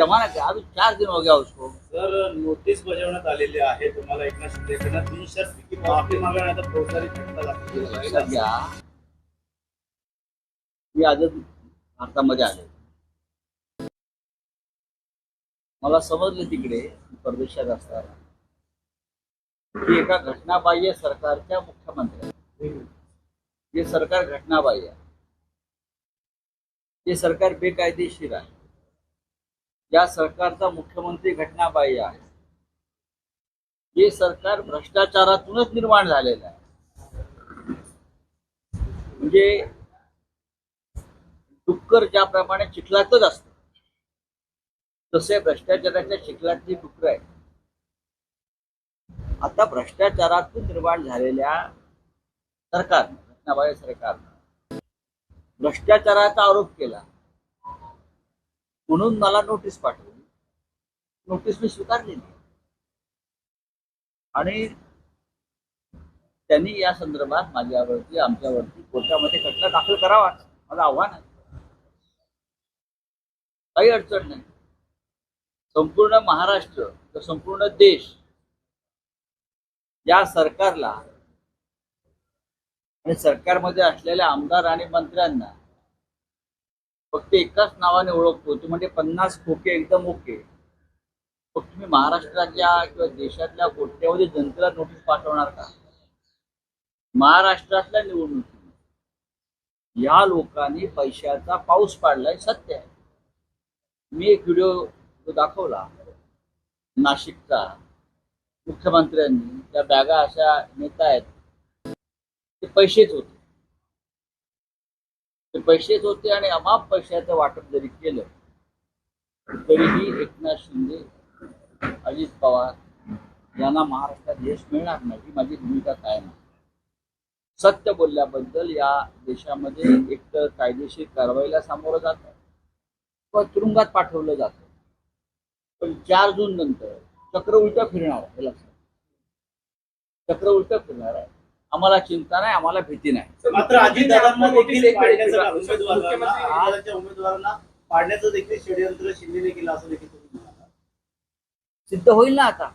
जमाना क्या? अभी चार दिन हो गया उसको सर नोटीस बजावण्यात आलेली आहे. तुम्हाला एकनाथ शिंदेकडनं बिनशर्त माफी फौजदारी खटला दाखल केला आहे. सध्या मी आजच भारतामध्ये आले मला समजलं तिकडे परदेशात असताना की एका घटनाबाह्य सरकारच्या मुख्यमंत्र्या. जे सरकार घटनाबाह्य आहे. जे सरकार बेकायदेशीर आहे. या सरकारचा मुख्यमंत्री घटनाबाह्य आहे. हे सरकार भ्रष्टाचारातूनच निर्माण झालेलं आहे. म्हणजे डुक्कर ज्याप्रमाणे चिखलातच असतं तसे भ्रष्टाचाराच्या चिखलातली डुक्कर आहे आता भ्रष्टाचारातून निर्माण झालेल्या सरकारनं घटनाबाह्य सरकारनं भ्रष्टाचाराचा आरोप केला. म्हणून मला नोटीस पाठवली. नोटीस मी स्वीकारली नाही. आणि त्यांनी या संदर्भात माझ्यावरती आमच्यावरती कोर्टामध्ये खटला दाखल करावा. माझं आव्हान आहे. काही अडचण नाही. संपूर्ण महाराष्ट्र तर संपूर्ण देश या सरकारला आणि सरकारमध्ये असलेल्या आमदार आणि मंत्र्यांना फक्त एकाच नावाने ओळखतो. ते म्हणजे पन्नास खोके एकदम ओके. फक्त तुम्ही महाराष्ट्राच्या किंवा देशातल्या कोट्यावधी जनतेला नोटीस पाठवणार का? महाराष्ट्रातल्या निवडणुकी या लोकांनी पैशाचा पाऊस पाडलाय सत्य आहे. मी एक व्हिडिओ जो दाखवला. नाशिकचा. मुख्यमंत्र्यांनी त्या बॅगा अशा नेता आहेत ते पैसेच होते. ते पैसेच होते आणि अमाप पैशाचं वाटप जरी केलं तरीही एकनाथ शिंदे अजित पवार यांना महाराष्ट्रात यश मिळणार नाही ही माझी भूमिका कायम आहे. सत्य बोलल्याबद्दल या देशामध्ये एकतर कायदेशीर कारवाईला सामोरं जात किंवा तुरुंगात पाठवलं जातं. पण चार जून नंतर चक्र उलट फिरणार आहे हे लक्षात चक्र उलट फिरणार आहे. आम्हाला चिंता नाही आम्हाला भीती नाही. मात्र अजितदादांना देखील एक मिनिट, पाडण्याचं एक मिनिट. उमेदवारांना पाडण्याचं देखील षडयंत्र शिंदेने केलं असं देखील. सिद्ध होईल ना आता?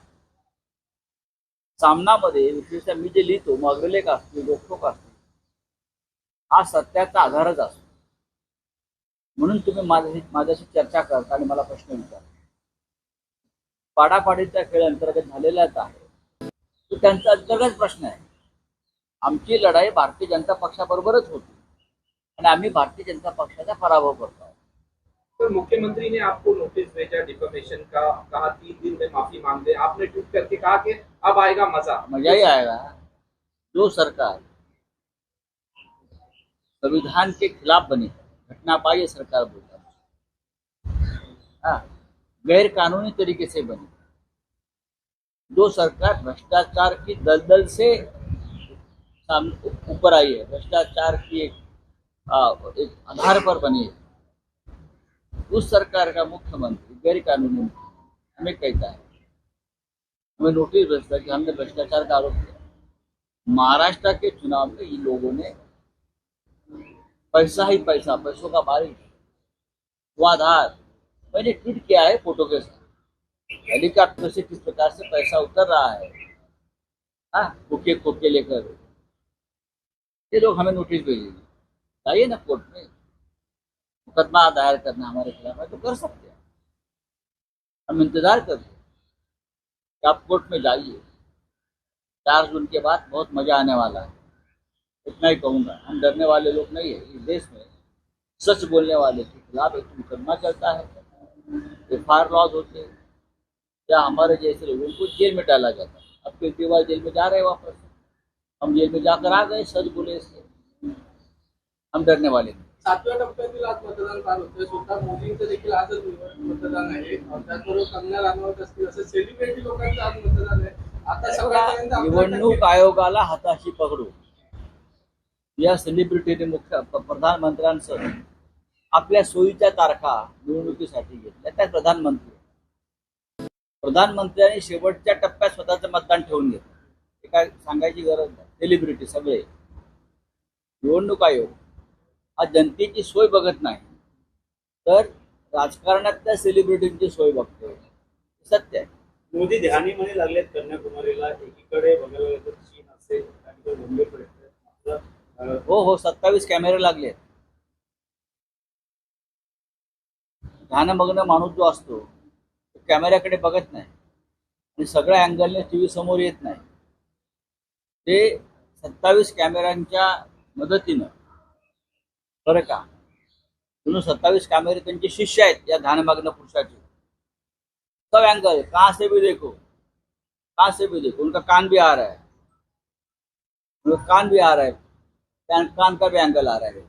सामनामध्ये विशेषतः मी जे लिहितो मग अग्रलेख असतो रोखोक असतो हा सत्याचा आधारच असतो. म्हणून तुम्ही माझ्याशी माझ्याशी चर्चा करता आणि मला प्रश्न विचारता. पाडापाडीचा खेळ अंतर्गत झालेलाच आहे. तो त्यांचा अंतर्गत प्रश्न आहे. आमची लढाई भारतीय जनता पक्षाबरोबरच होती. आणि आम्ही भारतीय जनता पक्षाचा पराभव करतो मुख्यमंत्री ने आपको नोटिस भेजा डिफेमेशन का कहा तीन दिन में माफ़ी मांग दे आपने ट्वीट करके कहा कि अब आएगा मज़ा। मज़ा ही आएगा। जो सरकार संविधान के खिलाफ बनी घटना पाई सरकार बोलता है। हाँ, गैर कानूनी तरीके से बनी जो सरकार भ्रष्टाचार की दलदल से ऊपर आई है। भ्रष्टाचार की एक, एक आधार पर बनी है। उस सरकार का मुख्यमंत्री गैर कानूनी हमें कहता है हमें नोटिस भेजता है कि हमने भ्रष्टाचार का आरोप किया। महाराष्ट्र के चुनाव में इन लोगों ने पैसा ही पैसा पैसों का बारिश धुआंधार मैंने ट्वीट किया है फ़ोटो के साथ। हेलीकॉप्टर से किस प्रकार से पैसा उतर रहा है? हाँ खोके लेकर। ये लोग हमें नोटिस भेजेंगे जाइए ना कोर्ट में। मुकदमा दायर करना हमारे खिलाफ है तो कर सकते हैं। हम इंतज़ार करते हैं आप कोर्ट में जाइए। चार जून के बाद बहुत मज़ा आने वाला है। इतना ही कहूँगा, हम डरने वाले लोग नहीं है। इस देश में सच बोलने वाले के खिलाफ एक मुकदमा चलता है। एफ़ आर लॉज होते हैं। या हमारे जैसे लोगों को जेल में डाला जाता है। अब केजरीवाल जेल में जा रहे हैं वापस। हम जेल में जाकर आ गए सच बोले इससे हम डरने वाले सातव्या टप्प्यातील आज मतदान पार होतंय. स्वतः मोदींचं देखील आजच मतदान आहे. त्याचबरोबर कंगना राणावत असतील असं सेलिब्रिटी लोकांचं आज मतदान आहे. आता निवडणूक आयोगाला हाताशी पकडू. या सेलिब्रिटीने मुख्य प्रधानमंत्र्यांसह आपल्या सोयीच्या तारखा निवडणुकीसाठी घेतल्या. त्या प्रधानमंत्री. प्रधानमंत्र्यांनी शेवटच्या टप्प्यात स्वतःचं मतदान ठेवून घेतलं. हे काय सांगायची गरज नाही. सेलिब्रिटी सगळे. निवडणूक आयोग. हा जनतेची सोय बघत नाही. तर राजकारणातल्या सेलिब्रिटींची सोय बघतोय. सत्य आहे. मोदी ध्यानी म्हणे लागलेत कन्याकुमारीला. एकीकडे बघायला गेलं तर चीन असेल आणि मुंबईकडे हो हो सत्तावीस कॅमेरे लागले ध्यानमग्न माणूस जो असतो तो कॅमेऱ्याकडे बघत नाही. आणि सगळ्या अँगलने टी समोर येत नाही. ते सत्तावीस कॅमेऱ्यांच्या मदतीनं. बरं का? म्हणून सत्तावीस कॅमेरे त्यांचे शिष्य आहेत या ध्यानमग्न पुरुषाचे. सब एंगल कहाँ से भी देखो? कहाँ से भी देखो? उनका कान भी आ रहा है उनका कान भी आ रहा है कान का भी एंगल आ रहा है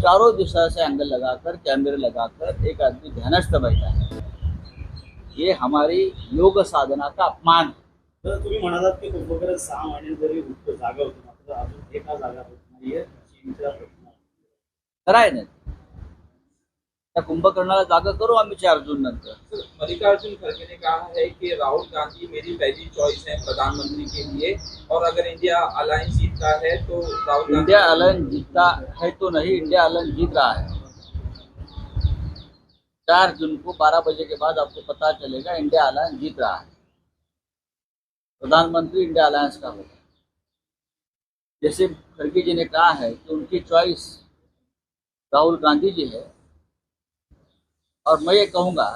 चारों दिशा से एंगल लगाकर कैमरे लगाकर एक आदमी ध्यानस्थ बैठा है. ये हमारी योग साधना का अपमान है. तर तुम्ही म्हणालात की कुंभकर्ण सहा महिने जरी जागा होती मात्र अजून एका जागा होत नाहीये चीनच्या प्रश्न खरं आहे ना. त्या कुंभकर्णाला जागा करू आम्ही चार जून नंतर. मल्लिकार्जुन खड़गे ने कहा है कि राहुल गांधी मेरी पहली चॉइस है प्रधानमंत्री के लिए और अगर इंडिया अलायंस जीतता है तो राहुल इंडिया अलायंस जीतता है तो नहीं इंडिया अलायंस जीत रहा है। चार जून को बारह बजे के बाद आपको पता चलेगा इंडिया अलायंस जीत रहा है। प्रधानमंत्री इंडिया अलायंस का होगा। जैसे खड़गे जी ने कहा है कि उनकी चॉइस राहुल गांधी जी है। और मैं ये कहूँगा,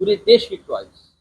पूरे देश की चॉइस